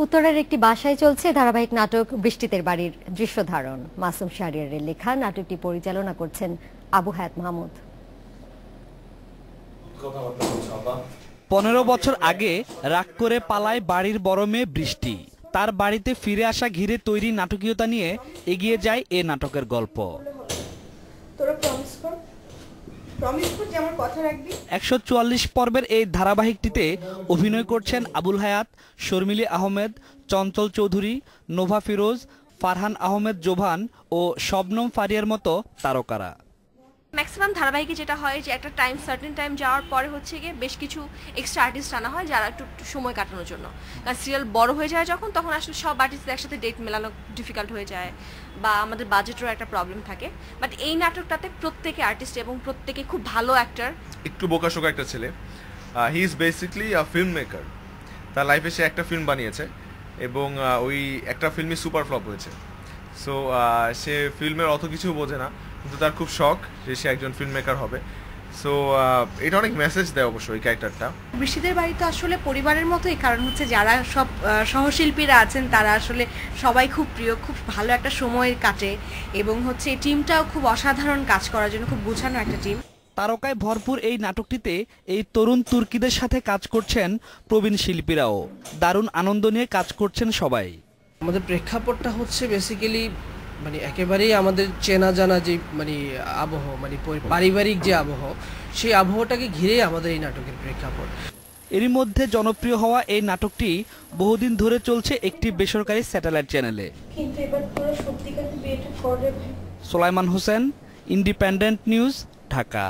উত্তরের একটি বাসায় চলছে ধারাবাহিক নাটক বৃষ্টিতের বাড়ির দৃশ্য ধারণ। মাসুম শাহরিয়ারের লেখা নাটকটি পরিচালনা করছেন আবু হায়াত মাহমুদ। পনেরো বছর আগে রাগ করে পালায় বাড়ির বড় মেয়ে বৃষ্টি। তার বাড়িতে ফিরে আসা ঘিরে তৈরি নাটকীয়তা নিয়ে এগিয়ে যায় এ নাটকের গল্প তোরা প্রমিস কর প্রমিস কর যে আমার কথা রাখবি একশো চুয়াল্লিশ পর্বের এই ধারাবাহিকটিতে অভিনয় করছেন আবুল হায়াত, শর্মিলি আহমেদ, চঞ্চল চৌধুরী, নোভা ফিরোজ, ফারহান আহমেদ জোভান ও শবনম ফারিয়ার মতো তারকারা। ম্যাক্সিমাম ধারাবাহিকে যেটা হয় যে একটা টাইম সার্টেন টাইম যাওয়ার পরে হচ্ছে গিয়ে বেশ কিছু এক্সট্রা আর্টিস্ট আনা হয় যারা একটু সময় কাটানোর জন্য। কারণ সিরিয়াল বড় হয়ে যায় যখন, তখন আসলে সব আর্টিস্টদের একসাথে ডেট মেলানো ডিফিকাল্ট হয়ে যায় বা আমাদের বাজেটেরও একটা প্রবলেম থাকে। বাট এই নাটকটাতে প্রত্যেকে আর্টিস্ট এবং প্রত্যেকে খুব ভালো অ্যাক্টর একটু বোকাশোকা একটা ছেলে। He is basically film maker তার লাইফে সে একটা ফিল্ম বানিয়েছে এবং ওই একটা ফিল্মই সুপার ফ্লপ হয়েছে। সো সে ফিল্মের অত কিছু বোঝে না। কিন্তু তার খুব শখ যে সে একজন ফিল্ম মেকার হবে সো এটা অনেক মেসেজ দেয় অবশ্যই এই ক্যারেক্টারটা বৃষ্টিদের বাড়ি তো আসলে পরিবারের মতোই কারণ হচ্ছে যারা সব সহশিল্পীরা আছেন তারা আসলে সবাই খুব প্রিয় খুব ভালো একটা সময় কাটে এবং হচ্ছে এই টিমটাও খুব অসাধারণ কাজ করার জন্য খুব গুছানো একটা টিম তারকায় ভরপুর এই নাটকটিতে এই তরুণ তুর্কিদের সাথে কাজ করছেন প্রবীণ শিল্পীরাও। দারুণ আনন্দ নিয়ে কাজ করছেন সবাই। আমাদের প্রেক্ষাপটটা হচ্ছে বেসিক্যালি মানে একেবারেই আমাদের চেনা জানা যে মানে আবহ মানে পারিবারিক যে আবহ সেই আবহটাকে ঘিরেই আমাদের এই নাটকের প্রেক্ষাপট। এরই মধ্যে জনপ্রিয় হওয়া এই নাটকটি বহুদিন ধরে চলছে একটি বেসরকারি স্যাটেলাইট চ্যানেলে। Solaiman Hossain Independent News Dhaka.